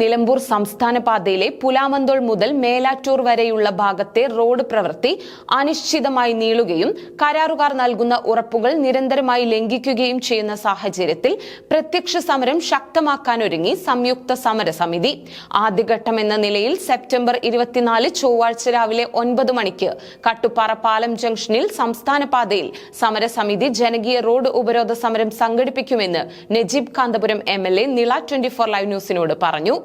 നിലമ്പൂർ സംസ്ഥാന പാതയിലെ പുലാമന്തോൾ മുതൽ മേലാറ്റൂർ വരെയുള്ള ഭാഗത്തെ റോഡ് പ്രവൃത്തി അനിശ്ചിതമായി നീളുകയും കരാറുകാർ നൽകുന്ന ഉറപ്പുകൾ നിരന്തരമായി ലംഘിക്കുകയും ചെയ്യുന്ന സാഹചര്യത്തിൽ പ്രത്യക്ഷ സമരം ശക്തമാക്കാനൊരുങ്ങി സംയുക്ത സമരസമിതി. ആദ്യഘട്ടം എന്ന നിലയിൽ സെപ്റ്റംബർ ഇരുപത്തിനാല് ചൊവ്വാഴ്ച രാവിലെ ഒൻപത് മണിക്ക് കട്ടുപ്പാറ പാലം ജംഗ്ഷനിൽ സംസ്ഥാന പാതയിൽ സമരസമിതി ജനകീയ റോഡ് ഉപരോധ സമരം സംഘടിപ്പിക്കുമെന്ന് Najeeb Kanthapuram M L A Nila twenty four live ന്യൂസിനോട് പറഞ്ഞു.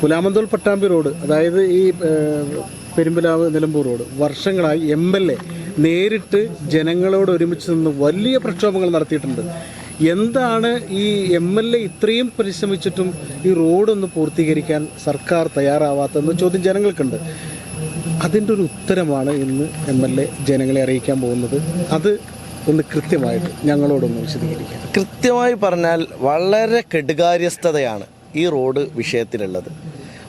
പുലാമന്തോൾ പട്ടാമ്പി റോഡ് അതായത് ഈ പെരുമ്പലാവ് നിലമ്പൂർ റോഡ് വർഷങ്ങളായി എം എൽ എ നേരിട്ട് ജനങ്ങളോട് ഒരുമിച്ച് നിന്ന് വലിയ പ്രക്ഷോഭങ്ങൾ നടത്തിയിട്ടുണ്ട്. എന്താണ് ഈ എം എൽ എ ഇത്രയും പരിശ്രമിച്ചിട്ടും ഈ റോഡൊന്ന് പൂർത്തീകരിക്കാൻ സർക്കാർ തയ്യാറാവാത്തതെന്ന് ചോദ്യം ജനങ്ങൾക്കുണ്ട്. അതിന്റെ ഒരു ഉത്തരമാണ് ഇന്ന് എം എൽ എ ജനങ്ങളെ അറിയിക്കാൻ പോകുന്നത്. അത് ഒന്ന് കൃത്യമായിട്ട് ഞങ്ങളോടൊന്ന് വിശദീകരിക്കാം. കൃത്യമായി പറഞ്ഞാൽ വളരെ കെടുകാര്യസ്ഥതയാണ്. ഈ റോഡ് വിഷയത്തിലുള്ളത്.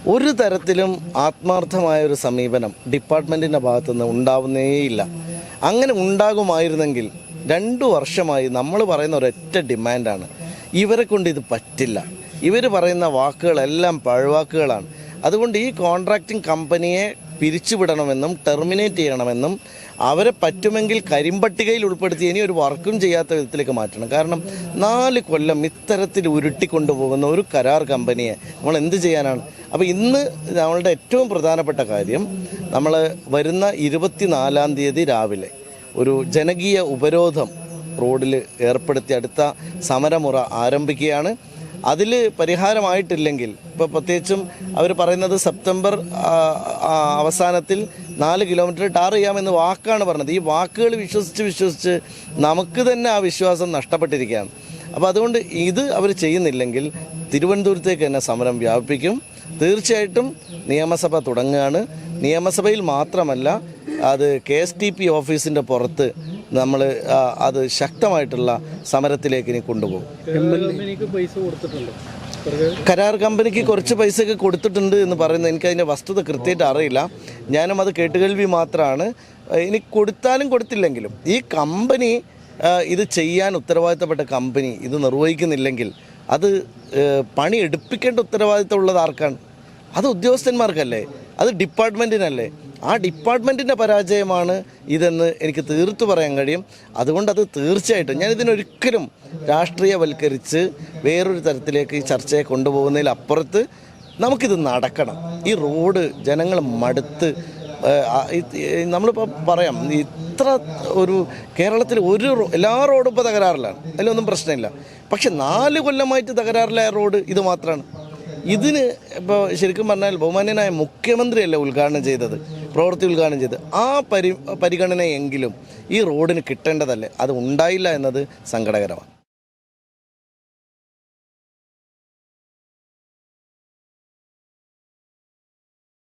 ഒരു തരത്തിലും ആത്മാർത്ഥമായ ഒരു സമീപനം ഡിപ്പാർട്ട്മെന്റിന്റെ ഭാഗത്തുനിന്ന് ഉണ്ടാവുന്നേയില്ല. അങ്ങനെ ഉണ്ടാകുമായിരുന്നെങ്കിൽ രണ്ടു വർഷമായി നമ്മൾ പറയുന്ന ഒരൊറ്റ ഡിമാൻഡാണ്. ഇവരെ കൊണ്ട് ഇത് പറ്റില്ല. ഇവർ പറയുന്ന വാക്കുകളെല്ലാം പഴവാക്കുകളാണ്. അതുകൊണ്ട് ഈ കോൺട്രാക്റ്റിംഗ് കമ്പനിയെ പിരിച്ചുവിടണമെന്നും ടെർമിനേറ്റ് ചെയ്യണമെന്നും അവരെ പറ്റുമെങ്കിൽ കരിമ്പട്ടികയിൽ ഉൾപ്പെടുത്തി ഇനി ഒരു വർക്കും ചെയ്യാത്ത വിധത്തിലേക്ക് മാറ്റണം. കാരണം നാല് കൊല്ലം ഇത്തരത്തിൽ ഉരുട്ടിക്കൊണ്ടുപോകുന്ന ഒരു കരാർ കമ്പനിയെ നമ്മൾ എന്ത് ചെയ്യാനാണ്? അപ്പോൾ ഇന്ന് നമ്മളുടെ ഏറ്റവും പ്രധാനപ്പെട്ട കാര്യം നമ്മൾ വരുന്ന ഇരുപത്തിനാലാം തീയതി രാവിലെ ഒരു ജനകീയ ഉപരോധം റോഡിൽ ഏർപ്പെടുത്തി അടുത്ത സമരമുറ ആരംഭിക്കുകയാണ്. അതിൽ പരിഹാരമായിട്ടില്ലെങ്കിൽ ഇപ്പോൾ പ്രത്യേകിച്ചും അവർ പറയുന്നത് സെപ്റ്റംബർ അവസാനത്തിൽ നാല് കിലോമീറ്റർ ടാർ ചെയ്യാമെന്ന് വാക്കാണ് പറഞ്ഞത്. ഈ വാക്കുകൾ വിശ്വസിച്ച് വിശ്വസിച്ച് നമുക്ക് തന്നെ ആ വിശ്വാസം നഷ്ടപ്പെട്ടിരിക്കുകയാണ്. അപ്പോൾ അതുകൊണ്ട് ഇത് അവർ ചെയ്യുന്നില്ലെങ്കിൽ തിരുവനന്തപുരത്തേക്ക് തന്നെ സമരം വ്യാപിപ്പിക്കും. തീർച്ചയായിട്ടും നിയമസഭ തുടങ്ങുകയാണ്. നിയമസഭയിൽ മാത്രമല്ല അത് കെ എസ് ടി പി ഓഫീസിന്റെ പുറത്ത് നമ്മൾ അത് ശക്തമായിട്ടുള്ള സമരത്തിലേക്ക് ഇനി കൊണ്ടുപോകും. കരാർ കമ്പനിക്ക് കുറച്ച് പൈസയൊക്കെ കൊടുത്തിട്ടുണ്ട് എന്ന് പറയുന്നത് എനിക്ക് അതിന്റെ വസ്തുത കൃത്യമായിട്ട് അറിയില്ല. ഞാനും അത് കേട്ടുകേൾവി മാത്രമാണ്. ഇനി കൊടുത്താലും കൊടുത്തില്ലെങ്കിലും ഈ കമ്പനി ഇത് ചെയ്യാൻ ഉത്തരവാദിത്തപ്പെട്ട കമ്പനി ഇത് നിർവഹിക്കുന്നില്ലെങ്കിൽ അത് പണി എടുപ്പിക്കേണ്ട ഉത്തരവാദിത്തം ആർക്കാണ്? അത് ഉദ്യോഗസ്ഥന്മാർക്കല്ലേ? അത് ഡിപ്പാർട്ട്മെന്റിനല്ലേ ആ ഡിപ്പാർട്ട്മെന്റിന്റെ പരാജയമാണ് ഇതെന്ന് എനിക്ക് തീർത്തു പറയാൻ കഴിയും. അതുകൊണ്ട് അത് തീർച്ചയായിട്ടും ഞാൻ ഇതിനൊരിക്കലും രാഷ്ട്രീയവൽക്കരിച്ച് വേറൊരു തരത്തിലേക്ക് ഈ ചർച്ചയെ കൊണ്ടുപോകുന്നതിൽ അപ്പുറത്ത് നമുക്കിത് നടക്കണം. ഈ റോഡ് ജനങ്ങൾ മടുത്ത് നമ്മളിപ്പോൾ പറയാം ഇത്ര ഒരു കേരളത്തിൽ ഒരു എല്ലാ റോഡും ഇപ്പോൾ തകരാറിലാണ്. അതിലൊന്നും പ്രശ്നമില്ല. പക്ഷെ നാല് കൊല്ലമായിട്ട് തകരാറിലായ റോഡ് ഇത് മാത്രമാണ് ഇതിന് ഇപ്പോൾ ശരിക്കും പറഞ്ഞാൽ ബഹുമാന്യനായ മുഖ്യമന്ത്രിയല്ലേ ഉദ്ഘാടനം ചെയ്തത്? പ്രവൃത്തി ഉദ്ഘാടനം ചെയ്ത് ആ പരി പരിഗണനയെങ്കിലും ഈ റോഡിന് കിട്ടേണ്ടതല്ലേ? അത് ഉണ്ടായില്ല എന്നത് സങ്കടകരമാണ്.